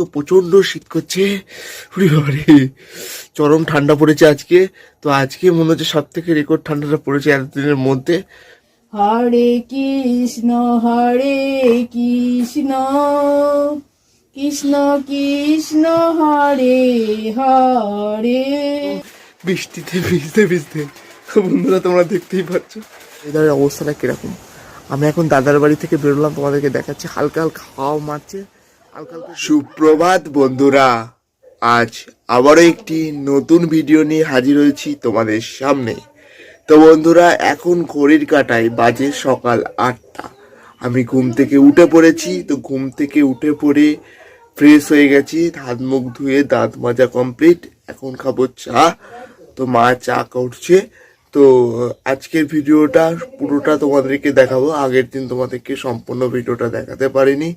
তো প্রচণ্ড শীত করছে। বাবারে চরম ঠান্ডা পড়েছে আজকে। তো আজকে মনে হচ্ছে সব থেকে রেকর্ড ঠান্ডাটা পড়েছে এতদিনের মধ্যে। হরে কৃষ্ণ হরে কৃষ্ণ। কৃষ্ণ কৃষ্ণ হরে হরে। বৃষ্টিতে ভিজতে ভিজতে। বন্ধুরা তোমরা দেখতেই পাচ্ছ। এদের অবস্থাটা কীরকম? আমি এখন দাদার বাড়ি থেকে বেরোলাম তোমাদেরকে দেখাচ্ছি। হালকা হালকা হাওয়া মারছে। সুপ্রভাত, বন্ধুরা। আজ আবারও একটি নতুন ভিডিও নিয়ে হাজির হয়েছি তোমাদের সামনে। তো বন্ধুরা, এখন ঘড়ির কাটায় বাজে সকাল আটটা। আমি ঘুম থেকে উঠে পড়েছি, তো ঘুম থেকে উঠে পড়ে ফ্রেশ হয়ে গেছি, হাত মুখ ধুয়ে দাঁত মাজা কমপ্লিট এখন খাব চা। তো মা চা করছে তো আজকের ভিডিওটা পুরোটা তোমাদেরকে দেখাবো। আগের দিন তোমাদেরকে সম্পূর্ণ ভিডিওটা দেখাতে পারিনি।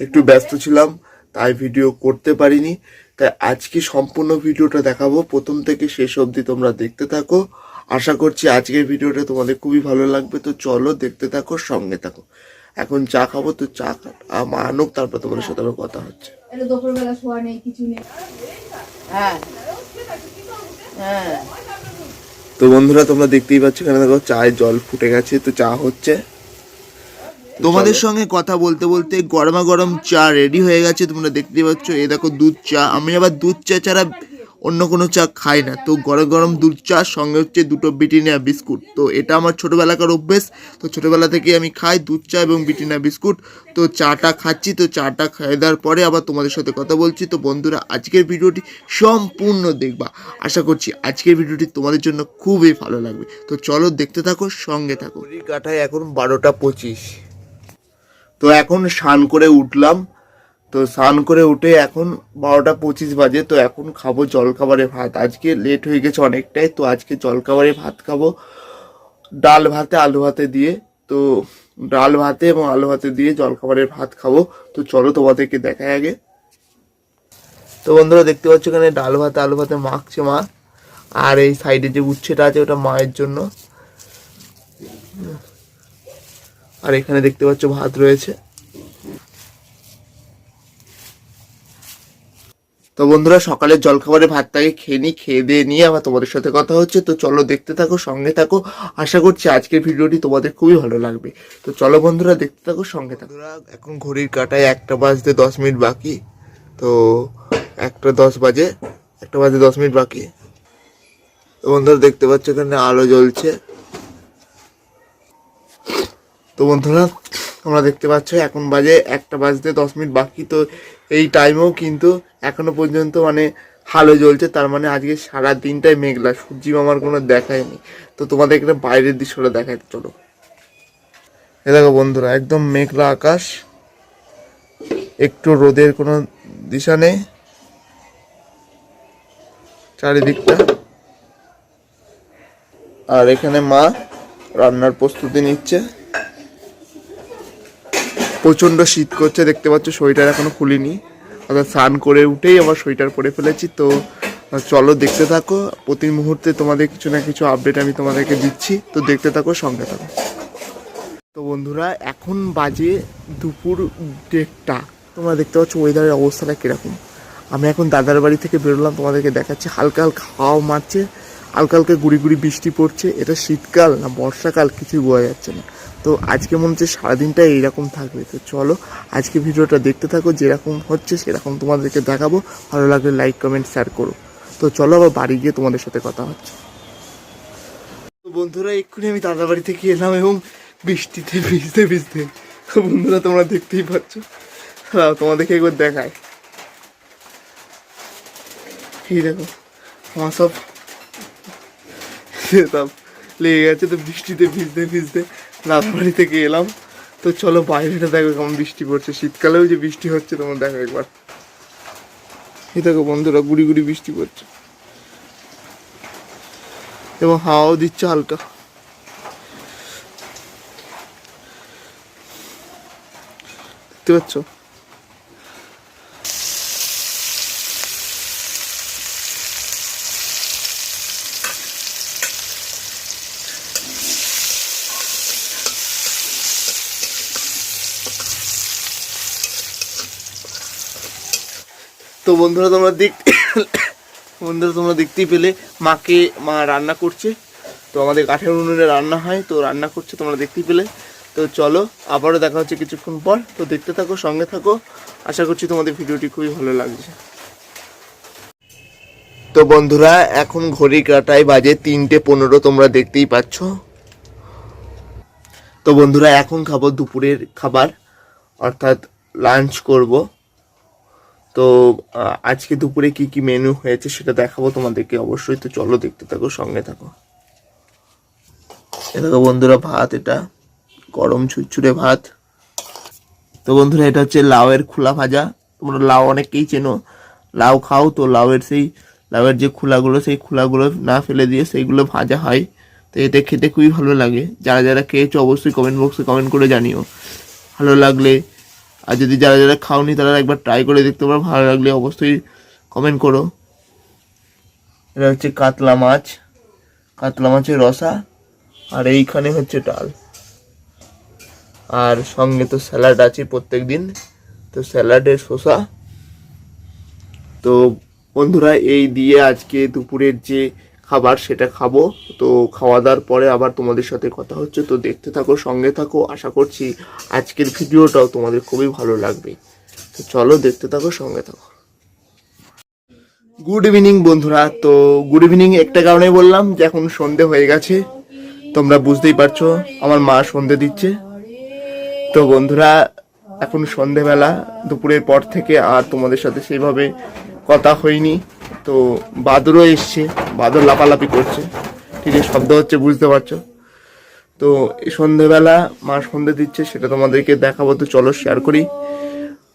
একটু ব্যস্ত ছিলাম তাই ভিডিও করতে পারিনি। তাই আজকে সম্পূর্ণ ভিডিওটা দেখাবো। প্রথম থেকে শেষ অবধি তোমরা দেখতে থাকো। আশা করছি আজকের ভিডিওটা তোমাদের খুবই ভালো লাগবে। তো চলো দেখতে থাকো সঙ্গে থাকো। এখন চা খাব তো চা খা আ, মা তারপর তোমাদের সাথে আবার কথা হচ্ছে। দুপুরবেলা শোয়া নেই কিছু নেই। হ্যাঁ। হ্যাঁ। তো বন্ধুরা তোমরা দেখতেই পাচ্ছ এখানে দেখো চায়ের জল ফুটে গেছে তো চা হচ্ছে। তোমাদের সঙ্গে কথা বলতে বলতে গরমা গরম চা রেডি হয়ে গেছে তোমরা দেখতেই পাচ্ছ। এই দেখো দুধ চা আমি আবার দুধ চা ছাড়া অন্য কোনো চা খাই না। তো গরম গরম দুধ চা, সঙ্গে হচ্ছে দুটো বিটিনিয়া বিস্কুট। তো এটা আমার ছোটোবেলাকার অভ্যেস। তো ছোটোবেলা থেকে আমি খাই দুধ চা এবং বিটিনিয়া বিস্কুট। তো চাটা খাচ্ছি। তো চাটা খাই দেওয়ার পরে আবার তোমাদের সাথে কথা বলছি। তো বন্ধুরা, আজকের ভিডিওটি সম্পূর্ণ দেখবা। আশা করছি আজকের ভিডিওটি তোমাদের জন্য খুবই ভালো লাগবে। তো চলো দেখতে থাকো, সঙ্গে থাকো। কাটায় এখন বারোটা পঁচিশ। তো এখন স্নান করে উঠলাম। তো স্নান করে উঠে এখন বারোটা পঁচিশ বাজে, তো এখন খাব জলখাবারে ভাত। আজকে লেট হয়ে গেছে অনেকটাই, তো আজকে জলখাবারে ভাত খাব। ডাল ভাতে, আলু ভাতে দিয়ে, তো ডাল ভাতে এবং আলু ভাতে দিয়ে জলখাবারের ভাত খাব। তো চলো তোমাদেরকে দেখাই আগে। তো বন্ধুরা দেখতে পাচ্ছ এখানে ডাল ভাতে, আলু ভাতে মাখছে মা। আর এই সাইডে যে উচ্ছেটা আছে ওটা মায়ের জন্য। আর এখানে দেখতে পাচ্ছ ভাত রয়েছে। তো বন্ধুরা, সকালের জলখাবারে ভাতটাকে খেয়ে নিই, খেয়ে দিয়ে নিয়ে আবার তোমাদের সাথে কথা হচ্ছে। তো চলো দেখতে থাকো, সঙ্গে থাকো। আশা করছি আজকের ভিডিওটি তোমাদের খুবই ভালো লাগবে। তো চলো বন্ধুরা, দেখতে থাকো, সঙ্গে থাকো। এখন ঘড়ির কাটায় একটা বাজতে দশ মিনিট বাকি। তো একটা দশ বাজে, একটা বাজে দশ মিনিট বাকি। তো বন্ধুরা, দেখতে পাচ্ছ এখানে আলো জ্বলছে। তো বন্ধুরা তোমরা দেখতে পাচ্ছ, এখন বাজে একটা বাজতে দশ মিনিট বাকি, তো এই টাইমেও কিন্তু এখনও পর্যন্ত মানে হালো জ্বলছে, তার মানে আজকে সারা দিনটাই মেঘলা, সূর্যি মামার কোনো দেখায়নি তো তোমাদের একটা বাইরের দৃশ্যটা দেখাই, চলো। এ দেখো বন্ধুরা, একদম মেঘলা আকাশ, একটু রোদের কোনো দিশা নেই, চারিদিকটা। আর এখানে মা রান্নার প্রস্তুতি নিচ্ছে। প্রচণ্ড শীত করছে, দেখতে পাচ্ছ সোয়েটার এখনও খুলিনি। অর্থাৎ স্নান করে উঠেই আবার সোয়েটার পরে ফেলেছি। তো, চলো দেখতে থাকো, প্রতি মুহূর্তে তোমাদের কিছু না কিছু আপডেট আমি তোমাদেরকে দিচ্ছি। তো দেখতে থাকো, সঙ্গে থাকো। তো বন্ধুরা, এখন বাজে দুপুর দেড়টা। তোমরা দেখতে পাচ্ছ ওয়েদারের অবস্থাটা কীরকম। আমি এখন দাদার বাড়ি থেকে বেরোলাম, তোমাদেরকে দেখাচ্ছি। হালকা হালকা হাওয়া মারছে, হালকা হালকা গুড়ি গুড়ি বৃষ্টি পড়ছে। এটা শীতকাল না, বর্ষাকাল, কিছুই বোঝা যাচ্ছে না। তো আজকে মনে হচ্ছে সারাদিনটা এইরকম থাকবে। তো চলো আজকে ভিডিওটা দেখতে থাকো যেরকম হচ্ছে সেরকম তোমাদেরকে দেখাবো। ভালো লাগলে লাইক কমেন্ট শেয়ার করো। তো চলো আবার বাড়ি গিয়ে তোমাদের সাথে কথা হচ্ছে। বন্ধুরা এক্ষুনি আমি দাদা বাড়ি থেকে এলাম এবং বৃষ্টিতে ভিজতে ভিজতে। বন্ধুরা তোমরা দেখতেই পাচ্ছ। দাঁড়াও, তোমাদেরকে একবার দেখায় এই দেখো আমার সব সব লেগে গেছে। তো বৃষ্টিতে ভিজতে ভিজতে রাজবাড়ি থেকে এলাম। তো চলো বাইরেটা দেখো কেমন বৃষ্টি পড়ছে। শীতকালেও যে বৃষ্টি হচ্ছে, তোমার দেখো একবার। এই দেখো বন্ধুরা, গুড়ি গুড়ি বৃষ্টি পড়ছে। এবং হাওয়াও দিচ্ছে হালকা। দেখতে পাচ্ছ? তো বন্ধুরা, তোমরা দেখতে বন্ধুরা, তোমরা দেখতেই পেলে, মাকে মা রান্না করছে। তো আমাদের কাঠের উনুনে রান্না হয়, তো রান্না করছে, তোমরা দেখতেই পেলে। তো চলো, আবারও দেখা হচ্ছে কিছুক্ষণ পর। তো দেখতে থাকো, সঙ্গে থাকো। আশা করছি তোমাদের ভিডিওটি খুবই ভালো লাগছে। তো বন্ধুরা, এখন ঘড়ি কাটায় বাজে তিনটে পনেরো, তোমরা দেখতেই পাচ্ছ। তো বন্ধুরা, এখন খাব দুপুরের খাবার, অর্থাৎ লাঞ্চ করব। তো আজকে দুপুরে কি কি মেনু হয়েছে সেটা দেখাবো তোমাদেরকে। অবশ্যই তো চলো দেখতে থাকো, সঙ্গে থাকো। দেখো বন্ধুরা, ভাত এটা। গরম ছুটছুড়ে ভাত। তো বন্ধুরা, এটা হচ্ছে লাউয়ের খোলা ভাজা। তোমরা লাউ অনেকেই চেনো। লাউ খাও তো, লাউয়ের সেই, লাউয়ের যে খোলাগুলো, সেই খোলাগুলো না ফেলে দিয়ে সেইগুলো ভাজা হয়। তো এটা খেতে খুবই ভালো লাগে। যারা যারা খেয়েছো, অবশ্যই কমেন্ট বক্সে কমেন্ট করে জানিও। ভালো লাগলে আর যদি যারা যারা খাওনি তারা একবার ট্রাই করে দেখতে পারো, ভালো লাগলে অবশ্যই কমেন্ট করো। এটা হচ্ছে কাতলা মাছ, কাতলা মাছের রসা, আর এইখানে হচ্ছে ডাল। আর সঙ্গে তো স্যালাড আছে প্রত্যেক দিন তো স্যালাডের শসা। তো বন্ধুরা, এই দিয়ে আজকে দুপুরের যে খাবার সেটা খাব। তো খাওয়া দাওয়ার পরে আবার তোমাদের সাথে কথা হচ্ছে। তো দেখতে থাকো, সঙ্গে থাকো। আশা করছি আজকের ভিডিওটাও তোমাদের খুবই ভালো লাগবে। তো চলো দেখতে থাকো, সঙ্গে থাকো। গুড ইভিনিং বন্ধুরা। তো গুড ইভিনিং একটা কারণে বললাম যে এখন সন্ধে হয়ে গেছে। তোমরা বুঝতেই পারছ, আমার মা সন্ধে দিচ্ছে। তো বন্ধুরা, এখন সন্ধেবেলা। দুপুরের পর থেকে আর তোমাদের সাথে সেইভাবে কথা হয়নি। তো বাদরও এসছে, বাদর লাপালাপি করছে। ঠিক আছে, শব্দ হচ্ছে, বুঝতে পারছ? তো সন্ধেবেলা মা সন্ধে দিচ্ছে, সেটা তোমাদেরকে দেখাবো। তো চলো শেয়ার করি।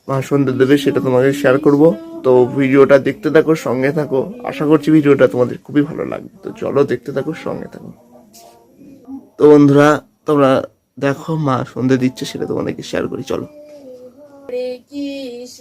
মা সন্ধে দেবে, সেটা তোমাকে শেয়ার করব। তো ভিডিওটা দেখতে থাকো, সঙ্গে থাকো। আশা করছি ভিডিওটা তোমাদের খুবই ভালো লাগবে। তো চলো দেখতে থাকো, সঙ্গে থাকো। তো বন্ধুরা, তোমরা দেখো মা সন্ধে দিচ্ছে, সেটা তোমাদেরকে শেয়ার করি। চলো।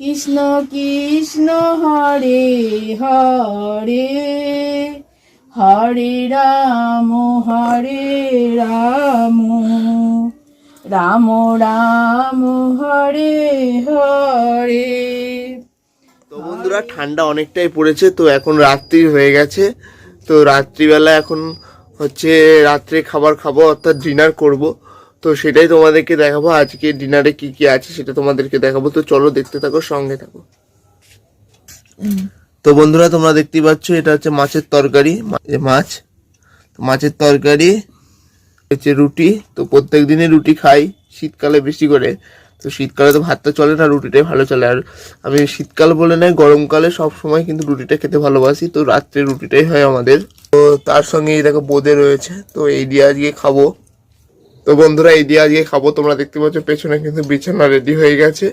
কৃষ্ণ কৃষ্ণ হরে হরে হরে রাম হরে রাম রাম রাম, হরে হরে। তো বন্ধুরা, ঠান্ডা অনেকটাই পড়েছে, তো এখন রাত্রি হয়ে গেছে। তো রাত্রিবেলা এখন হচ্ছে রাত্রে খাবার খাব, অর্থাৎ ডিনার করব। তো সেটাই তোমাদেরকে দেখাবো। আজকে ডিনারে কি কি আছে সেটা তোমাদেরকে দেখাবো। তো চলো দেখতে থাকো, সঙ্গে থাকো। তো বন্ধুরা, তোমরা দেখতেই পাচ্ছ, এটা হচ্ছে মাছের তরকারি। মাছ। মাছের তরকারি, হচ্ছে রুটি। তো প্রত্যেক দিনই রুটি খাই, শীতকালে বেশি করে। তো শীতকালে তো ভাতটা চলে না, রুটিটাই ভালো চলে। আর আমি শীতকাল বলে নয়, গরমকালে সব সময় কিন্তু রুটিটা খেতে ভালোবাসি। তো রাত্রে রুটিটাই হয় আমাদের। তো তার সঙ্গে এই দেখো, বোঁদে রয়েছে। তো এই দিয়ে আজকে খাব। তো বন্ধুরা, এই দিয়ে আজকে খাব। তোমরা দেখতে পাচ্ছ পেছনে কিন্তু বিছানা রেডি হয়ে গেছে।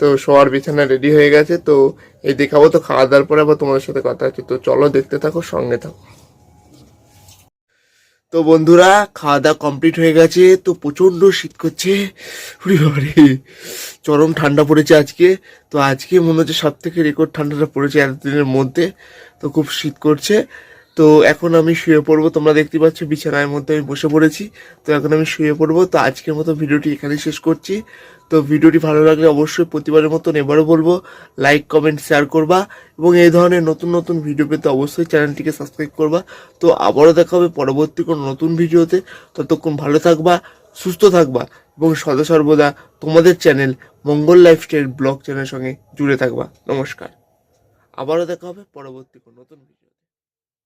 তো শোয়ার বিছানা রেডি হয়ে গেছে। তো এই দিয়ে খাব। তো খাওয়া দাওয়ার পরে আবার তোমাদের সাথে কথা হচ্ছে। তো চলো দেখতে থাকো, সঙ্গে থাকো। তো বন্ধুরা, খাওয়া দাওয়া কমপ্লিট হয়ে গেছে। তো প্রচণ্ড শীত করছে। চরম ঠান্ডা পড়েছে আজকে। তো আজকে মনে হচ্ছে সব থেকে রেকর্ড ঠান্ডাটা পড়েছে এতদিনের মধ্যে। তো খুব শীত করছে। তো এখন আমি শুয়ে পড়ব। তোমরা দেখতে পাচ্ছ বিছানার মধ্যে আমি বসে পড়েছি। তো এখন আমি শুয়ে পড়ব। তো আজকের মতো ভিডিওটি এখানেই শেষ করছি। তো ভিডিওটি ভালো লাগলে অবশ্যই প্রতিবারের মতন এবারও বলব লাইক কমেন্ট শেয়ার করবা এবং এই ধরনের নতুন নতুন ভিডিও পেতে অবশ্যই চ্যানেলটিকে সাবস্ক্রাইব করবা। তো আবারও দেখা হবে পরবর্তী কোনো নতুন ভিডিওতে। ততক্ষণ ভালো থাকবা, সুস্থ থাকবা এবং সদা সর্বদা তোমাদের চ্যানেল মঙ্গল লাইফস্টাইল ব্লগ চ্যানেলের সঙ্গে জুড়ে থাকবা। নমস্কার। আবারও দেখা হবে পরবর্তী কোনো নতুন ভিডিও